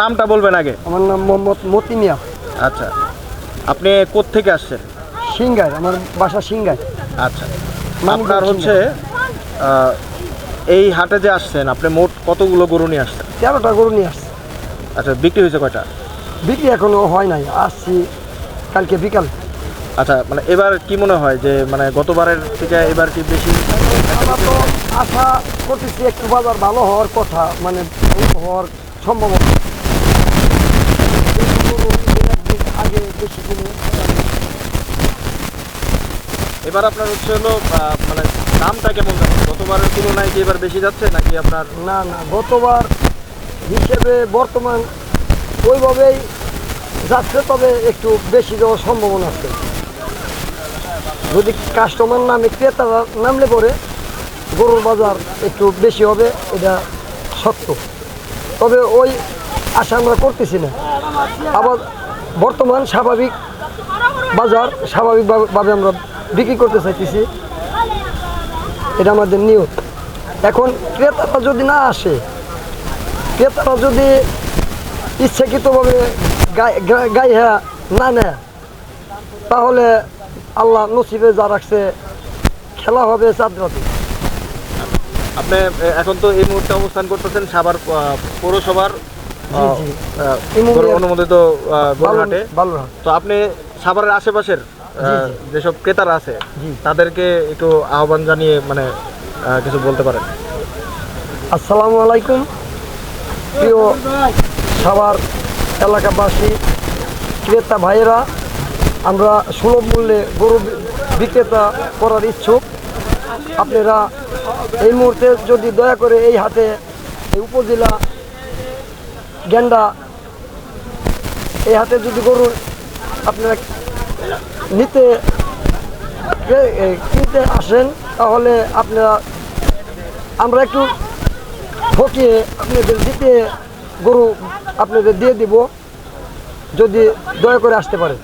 নামটা বলবেন আগে? আমার নাম মোহাম্মদ মতি মিয়া। আচ্ছা। আপনি কোত্থেকে আসছেন? সিংগায় আমার বাসা সিংগায় আচ্ছা। আপনার হচ্ছে এই হাটে যে আসছেন আপনি মোট কতগুলো গরু নিয়ে আসছেন? তেরোটা গরু নিয়ে আসছে। আচ্ছা বিক্রি হয়েছে কয়টা? বিক্রি এখনও হয় নাই আসছি কালকে বিকাল। আচ্ছা মানে এবার কি মনে হয় যে মানে গতবারের থেকে এবার কি বেশি? আমরা তো আশা করতেছি একটু বাজার ভালো হওয়ার কথা মানে হওয়ার সম্ভাবনা বেশি গরু ঈদের একদিন এবার আপনার হচ্ছে হলো মানে দামটা কেমন যাচ্ছে? গতবারের তুলনায় কি এবার বেশি যাচ্ছে নাকি আপনার? না না, গতবার হিসেবে বর্তমান ওইভাবেই যাচ্ছে, তবে একটু বেশি যাওয়ার সম্ভাবনা আছে। যদি কাস্টমার নামে ক্রেতারা নামলে পরে গরুর বাজার একটু বেশি হবে, এটা সত্য। তবে ওই আশা আমরা করতেছি না। আবার বর্তমান স্বাভাবিক বাজার স্বাভাবিকভাবে আমরা বিক্রি করতে চাইতেছি। এটা আমাদের নিয়ত। এখন ক্রেতারা যদি না আসে, ক্রেতারা যদি ইচ্ছাকৃতভাবে গায়ে হ্যাঁ না নেয়, তাহলে আল্লাহ নসিবে যা রাখছে, খেলা হবে চাঁদ আপনি এখন তো এই মুহূর্তে অবস্থান করতেছেন সাভার পৌরসভার অনুমোদিত আহ, গরুহাটে তো আপনি সাভারের আশেপাশের যেসব ক্রেতারা আছে। তাদেরকে একটু আহ্বান জানিয়ে মানে কিছু বলতে পারেন। আসসালামু আলাইকুম। প্রিয় সাভার এলাকাবাসী ক্রেতা ভাইয়েরা আমরা সুলভ মূল্যে গরু বিক্রেতা করার ইচ্ছুক। আপনারা এই মুহূর্তে যদি দয়া করে এই হাতে এই উপজেলা গেন্ডা এই হাতে যদি গরু আপনারা নিতে কিনতে আসেন, তাহলে আপনারা, আমরা একটু ঠকিয়ে আপনাদের দিতে গরু আপনাদের দিয়ে দিব, যদি দয়া করে আসতে পারেন।